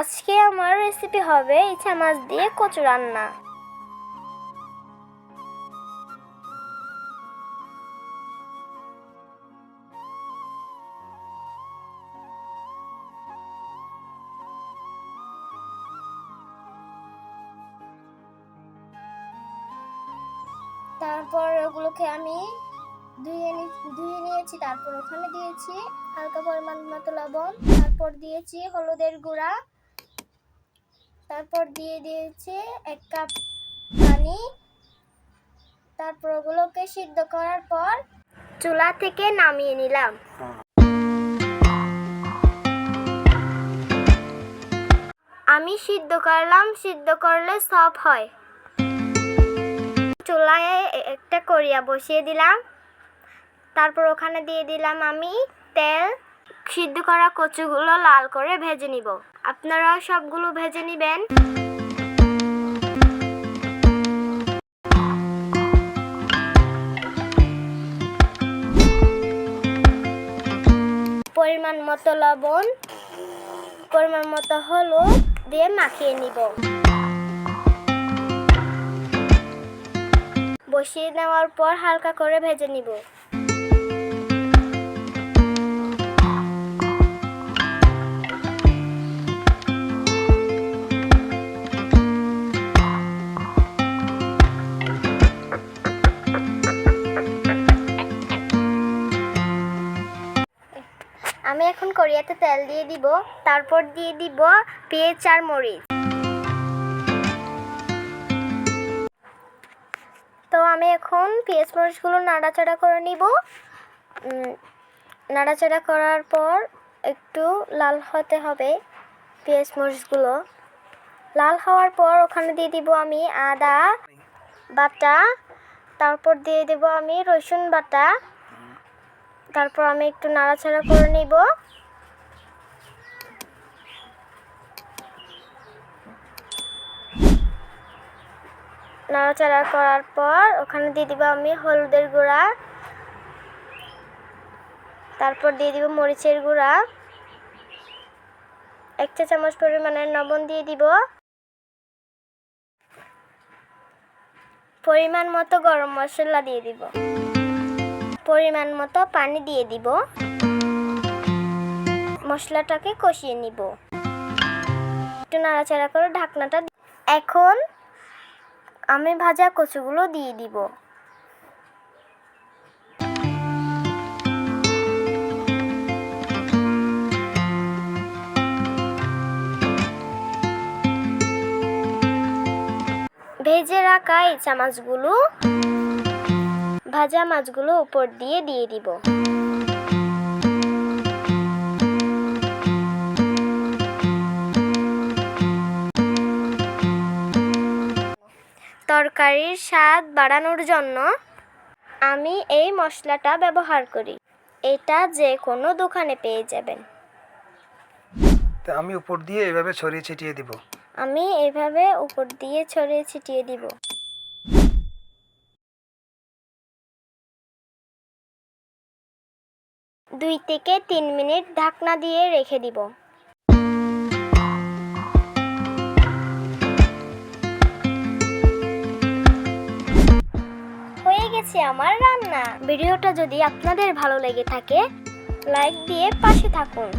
আজকে আমার রেসিপি হবে ইচ্ছা মাছ দিয়ে কচু রান্না। তারপর ওগুলোকে আমি ধুয়ে ধুয়ে নিয়েছি, তারপর ওখানে দিয়েছি হালকা পরিমাণ মতো লবণ, তারপর দিয়েছি হলুদের গুঁড়া। তারপর দিয়ে দিয়েছি এক কাপ পানি। তারপর ওগুলোকে সিদ্ধ করার পর চুলা থেকে নামিয়ে নিলাম। আমি সিদ্ধ করলাম, সিদ্ধ করলে সব হয়। চুলায় একটা করিয়া বসিয়ে দিলাম। তারপর ওখানে দিয়ে দিলাম আমি তেল। সিদ্ধ করা কচুগুলো লাল করে ভেজে নিব। আপনারা সবগুলো ভেজে নেবেন। পরিমাণ মতো লবণ, পরিমাণ মতো হলুদ দিয়ে মাখিয়ে নিব। বসিয়ে নেওয়ার পর হালকা করে ভেজে নিব। আমি এখন কড়িয়াতে তেল দিয়ে দিব, তারপর দিয়ে দিব পেঁয়াজ আর মরিচ। তো আমি এখন পেঁয়াজ, মরিচগুলো নাড়াচাড়া করে নিব। নাড়াচাড়া করার পর একটু লাল হতে হবে পেঁয়াজ, মরিচগুলো। লাল হওয়ার পর ওখানে দিয়ে দিব আমি আদা বাটা, তারপর দিয়ে দেব আমি রসুন বাটা। তারপর আমি একটু নাড়াচাড়া করে নিব। নাড়াচাড়া করার পর ওখানে দিয়ে দিব আমি হলুদের গুঁড়া। তারপর দিয়ে দিব মরিচের গুঁড়া। এক চা চামচ পরিমাণের লবণ দিয়ে দিব। পরিমাণ মতো গরম মশলা দিয়ে দিব। পরিমাণ মতো পানি দিয়ে দিব। মশলাটাকে কষিয়ে নিব। একটু নাড়াচাড়া করে ঢাকনাটা এখন আমি ভাজা কচুগুলো দিয়ে দিব। ভেজে রাখা এই চামচগুলো ভাজা মাছগুলো উপর দিয়ে দিয়ে দিব। তরকারির স্বাদ বাড়ানোর জন্য আমি এই মশলাটা ব্যবহার করি। এটা যে কোনো দোকানে পেয়ে যাবেন। তো আমি উপর দিয়ে এভাবে ছড়িয়ে ছিটিয়ে দিব। আমি এইভাবে উপর দিয়ে ছড়িয়ে ছিটিয়ে দিব। দুই থেকে তিন মিনিট ঢাকনা দিয়ে রেখে দিব। হয়ে গেছে আমার রান্না। ভিডিওটা যদি আপনাদের ভালো লেগে থাকে, লাইক দিয়ে পাশে থাকুন।